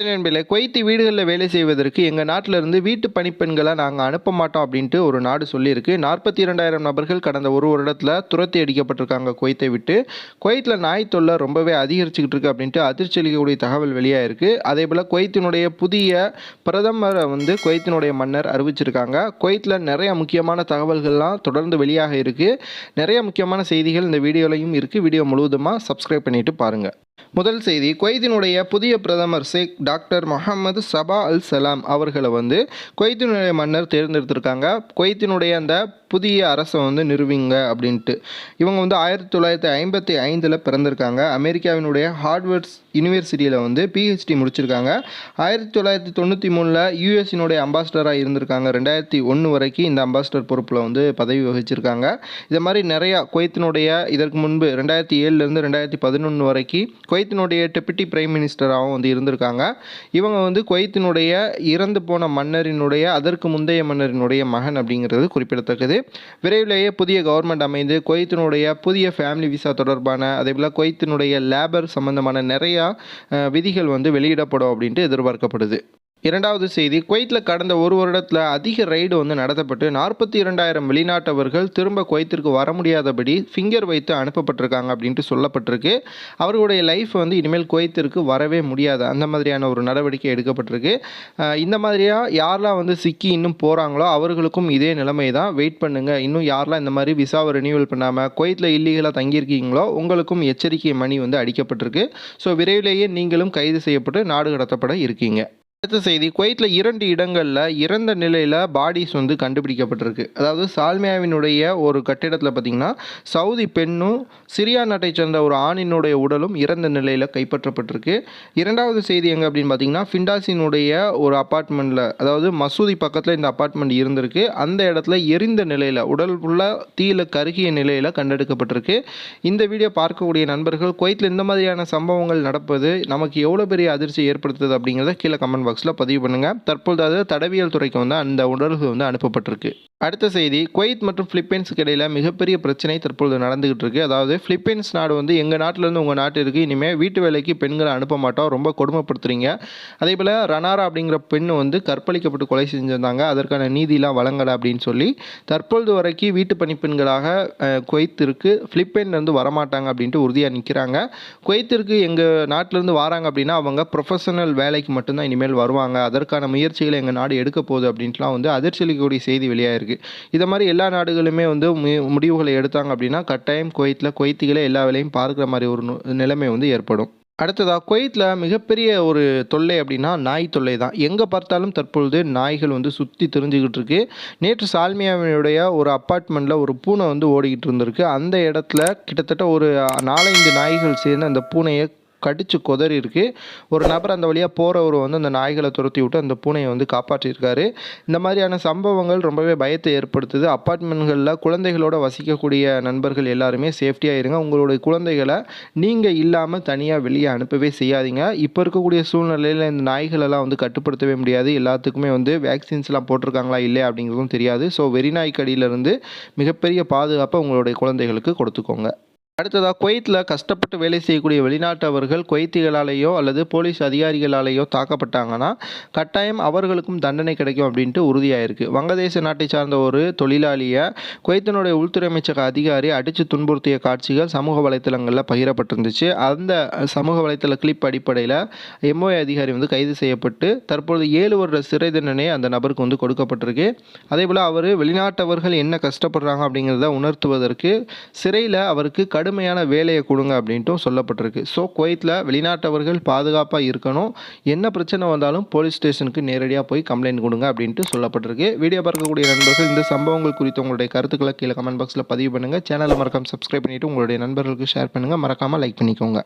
நண்பர்களே குவைத்தி வீடுகளில் வேலை செய்வதற்கு எங்கள் நாட்டிலிருந்து வீட்டு பணிப்பெண்களை நாங்கள் அனுப்ப மாட்டோம் அப்படின்ட்டு ஒரு நாடு சொல்லியிருக்கு. நாற்பத்தி இரண்டாயிரம் நபர்கள் கடந்த ஒரு வருடத்தில் துரத்தி அடிக்கப்பட்டிருக்காங்க குவைத்தை விட்டு. குவைத்தில் நாய் தொல்லை ரொம்பவே அதிகரிச்சுக்கிட்டு இருக்கு அப்படின்ட்டு அதிர்ச்சி அளிக்கக்கூடிய தகவல் வெளியாயிருக்கு. அதே போல் குவைத்தினுடைய புதிய பிரதமரை வந்து குவைத்தினுடைய மன்னர் அறிவிச்சிருக்காங்க. குவைத்தில் நிறைய முக்கியமான தகவல்கள்லாம் தொடர்ந்து வெளியாக இருக்குது நிறைய முக்கியமான செய்திகள் இந்த வீடியோலையும் இருக்குது வீடியோ முழுவதுமாக சப்ஸ்கிரைப் பண்ணிவிட்டு பாருங்கள் முதல் செய்தி குவைத்தினுடைய புதிய பிரதமர் ஷேக் டாக்டர் முகமது சபா அல் சலாம் அவர்களை வந்து குவைத்தினுடைய மன்னர் தேர்ந்தெடுத்திருக்காங்க. குவைத்தினுடைய அந்த புதிய அரசை வந்து நிறுவிங்க அப்படின்ட்டு. இவங்க வந்து ஆயிரத்தி தொள்ளாயிரத்தி ஐம்பத்தி ஐந்தில் பிறந்திருக்காங்க. அமெரிக்காவினுடைய ஹார்ட்வர்ட்ஸ் யூனிவர்சிட்டியில் வந்து பிஹெச்டி முடிச்சிருக்காங்க. ஆயிரத்தி தொள்ளாயிரத்தி தொண்ணூற்றி மூணில் யூஎஸ்சினுடைய அம்பாசிடராக இருந்திருக்காங்க. ரெண்டாயிரத்தி ஒன்று வரைக்கும் இந்த அம்பாசிடர் பொறுப்பில் வந்து பதவி வகிச்சிருக்காங்க. இதை மாதிரி நிறையா குவைத்தினுடைய இதற்கு முன்பு ரெண்டாயிரத்தி ஏழுலேருந்து ரெண்டாயிரத்தி பதினொன்று வரைக்கும் குவைத்தினுடைய டெப்யூட்டி பிரைம் மினிஸ்டராகவும் வந்து இருந்திருக்காங்க. இவங்க வந்து குவைத்தினுடைய இறந்து போன மன்னரினுடைய அதற்கு முந்தைய மன்னரினுடைய மகன் அப்படிங்கிறது குறிப்பிடத்தக்கது. விரைவிலேயே புதிய கவர்மெண்ட் அமைந்து குவைத்தினுடைய புதிய ஃபேமிலி விசா தொடர்பான அதே போல் குவைத்தினுடைய லேபர் சம்பந்தமான நிறையா விதிகள் வந்து வெளியிடப்படும் அப்படின்ட்டு எதிர்பார்க்கப்படுது. இரண்டாவது செய்தி குவைத்தில் கடந்த ஒரு வருடத்தில் அதிக ரைடு வந்து நடத்தப்பட்டு நாற்பத்தி இரண்டாயிரம் வெளிநாட்டவர்கள் திரும்ப குவைத்திற்கு வர முடியாதபடி ஃபிங்கர் வைத்து அனுப்பப்பட்டிருக்காங்க அப்படின்ட்டு சொல்லப்பட்டிருக்கு. அவர்களுடைய லைஃப் வந்து இனிமேல் குவைத்திற்கு வரவே முடியாது. அந்த மாதிரியான ஒரு நடவடிக்கை எடுக்கப்பட்டிருக்கு. இந்த மாதிரியாக யாரெல்லாம் வந்து சிக்கி இன்னும் போகிறாங்களோ அவர்களுக்கும் இதே நிலைமை தான் வெயிட் பண்ணுங்கள் இன்னும் யாரெல்லாம் இந்த மாதிரி விசாவை ரினியூவல் பண்ணாமல் குவைத்தில் இல்லீகலாக தங்கியிருக்கீங்களோ உங்களுக்கும் எச்சரிக்கை மணி வந்து அடிக்கப்பட்டிருக்கு. ஸோ விரைவிலேயே நீங்களும் கைது செய்யப்பட்டு நாடு கடத்தப்பட இருக்கீங்க. அடுத்த செய்தி குவைத்தில் இரண்டு இடங்களில் இறந்த நிலையில் பாடிஸ் வந்து கண்டுபிடிக்கப்பட்டிருக்கு. அதாவது சால்மியாவினுடைய ஒரு கட்டிடத்தில் பார்த்திங்கன்னா சவுதி பெண்ணும் சிரியா நாட்டை சேர்ந்த ஒரு ஆணினுடைய உடலும் இறந்த நிலையில் கைப்பற்றப்பட்டிருக்கு. இரண்டாவது செய்தி எங்கே அப்படின்னு பார்த்தீங்கன்னா ஃபிண்டாசினுடைய ஒரு அப்பார்ட்மெண்ட்டில் அதாவது மசூதி பக்கத்தில் இந்த அப்பார்ட்மெண்ட் இருந்திருக்கு. அந்த இடத்துல எரிந்த நிலையில் உடல் ஃபுல்லாக தீயில் கருகிய நிலையில் கண்டெடுக்கப்பட்டிருக்கு. இந்த வீடியோ பார்க்கக்கூடிய நண்பர்கள் குவைத்தில் இந்த மாதிரியான சம்பவங்கள் நடப்பது நமக்கு எவ்வளோ பெரிய அதிர்ச்சி ஏற்படுத்துது அப்படிங்கிறத கீழே கமெண்ட் பாக்ஸில் பதிவு பண்ணுங்கள் தற்பொழுது அது தடவியல் துறைக்கு வந்து அந்த உடல்கள் வந்து அனுப்பப்பட்டிருக்கு. அடுத்த செய்தி குவைத் மற்றும் பிலிப்பைன்ஸுக்கு இடையில் மிகப்பெரிய பிரச்சனை தற்பொழுது நடந்துகிட்டு இருக்கு. அதாவது பிலிப்பைன்ஸ் நாடு வந்து எங்கள் நாட்டிலேருந்து உங்கள் நாட்டிற்கு இனிமேல் வீட்டு வேலைக்கு பெண்களை அனுப்ப மாட்டோம். ரொம்ப கொடுமைப்படுத்துறீங்க. அதே போல் ரனாரா அப்படிங்கிற பெண் வந்து கற்பழிக்கப்பட்டு கொலை செஞ்சிருந்தாங்க. அதற்கான நீதிலாம் வழங்கலை அப்படின்னு சொல்லி தற்பொழுது வரைக்கும் வீட்டு பணிப்பெண்களாக குவைத்திற்கு பிலிப்பைன்லேருந்து வரமாட்டாங்க அப்படின்ட்டு உறுதியாக நிற்கிறாங்க குவைத்திற்கு எங்கள் நாட்டிலேருந்து வராங்க அப்படின்னா அவங்க ப்ரொஃபஷனல் வேலைக்கு மட்டும்தான் இனிமேல் வருவாங்க. அதற்கான முயற்சிகளை எங்கள் நாடு எடுக்க போகுது அப்படின்ட்டுலாம் வந்து அதிர்ச்சியளிக்கக்கூடிய செய்தி வெளியாயிருக்கு. இதை மாதிரி எல்லா நாடுகளுமே வந்து மு- முடிவுகளை எடுத்தாங்க அப்படின்னா கட்டாயம் குவைத்தில் குவைத்திகளே எல்லா வேலையும் பார்க்குற மாதிரி ஒரு நு- நிலைமை வந்து ஏற்படும். அடுத்ததாக குவைத்தில் மிகப்பெரிய ஒரு தொல்லை அப்படின்னா நாய் தொல்லை தான். எங்கே பார்த்தாலும் தற்பொழுது நாய்கள் வந்து சுற்றி தெரிஞ்சுக்கிட்டு இருக்கு. நேற்று சால்மியாவினுடைய ஒரு அப்பார்ட்மெண்ட்டில் ஒரு பூனை வந்து ஓடிக்கிட்டு இருந்திருக்கு. அந்த இடத்துல கிட்டத்தட்ட ஒரு நாலஞ்சு நாய்கள் சேர்ந்து அந்த பூனையை கடிச்சு கொதறி இருக்கு. ஒரு நபர் அந்த வழியாக போகிறவர் வந்து அந்த நாய்களை துரத்தி விட்டு அந்த பூனையை வந்து காப்பாற்றியிருக்காரு. இந்த மாதிரியான சம்பவங்கள் ரொம்பவே பயத்தை ஏற்படுத்துது. அப்பார்ட்மெண்ட்களில் குழந்தைகளோட வசிக்கக்கூடிய நண்பர்கள் எல்லாருமே சேஃப்டியாக இருங்க. உங்களுடைய குழந்தைகளை நீங்கள் இல்லாமல் தனியாக வெளியே அனுப்பவே செய்யாதீங்க. இப்போ இருக்கக்கூடிய சூழ்நிலையில் இந்த நாய்களெல்லாம் வந்து கட்டுப்படுத்தவே முடியாது. எல்லாத்துக்குமே வந்து வேக்சின்ஸ்லாம் போட்டிருக்காங்களா இல்லையா அப்படிங்கிறதும் தெரியாது. ஸோ வெறிநாய் கடியிலிருந்து மிகப்பெரிய பாதுகாப்பை உங்களுடைய குழந்தைகளுக்கு கொடுத்துக்கோங்க. அடுத்ததாக குவைத்தில் கஷ்டப்பட்டு வேலை செய்யக்கூடிய வெளிநாட்டவர்கள் குவைத்திகளாலேயோ அல்லது போலீஸ் அதிகாரிகளாலேயோ தாக்கப்பட்டாங்கன்னா கட்டாயம் அவர்களுக்கும் தண்டனை கிடைக்கும் அப்படின்ட்டு உறுதியாயிருக்கு. வங்கதேச நாட்டை சார்ந்த ஒரு தொழிலாளியை குவைத்தினுடைய உள்துறை அமைச்சக அதிகாரி அடித்து துன்புறுத்திய காட்சிகள் சமூக வலைத்தளங்களில் பகிரப்பட்டிருந்துச்சு. அந்த சமூக வலைத்தள கிளிப் அடிப்படையில் எம்ஓஏ அதிகாரி வந்து கைது செய்யப்பட்டு தற்பொழுது ஏழு வருட சிறை தண்டனை அந்த நபருக்கு வந்து கொடுக்கப்பட்டிருக்கு. அதே போல் அவர் வெளிநாட்டவர்கள் என்ன கஷ்டப்படுறாங்க அப்படிங்கிறத உணர்த்துவதற்கு சிறையில் அவருக்கு கடுமையான வேலையை கொடுங்க அப்படின்ட்டும் சொல்லப்பட்டிருக்கு. ஸோ குவைத்தில் வெளிநாட்டவர்கள் பாதுகாப்பாக இருக்கணும். என்ன பிரச்சனை வந்தாலும் போலீஸ் ஸ்டேஷனுக்கு நேரடியாக போய் கம்ப்ளைண்ட் கொடுங்க அப்படின்ட்டு சொல்லப்பட்டிருக்கு. வீடியோ பார்க்கக்கூடிய நண்பர்கள் இந்த சம்பவங்கள் குறித்து உங்களுடைய கருத்துக்களை கீழே கமெண்ட் பாக்ஸில் பதிவு பண்ணுங்கள் சேனலை மறக்காமல் சப்ஸ்கிரைப் பண்ணிவிட்டு உங்களுடைய நண்பர்களுக்கு ஷேர் பண்ணுங்கள் மறக்காமல் லைக் பண்ணிக்கோங்க.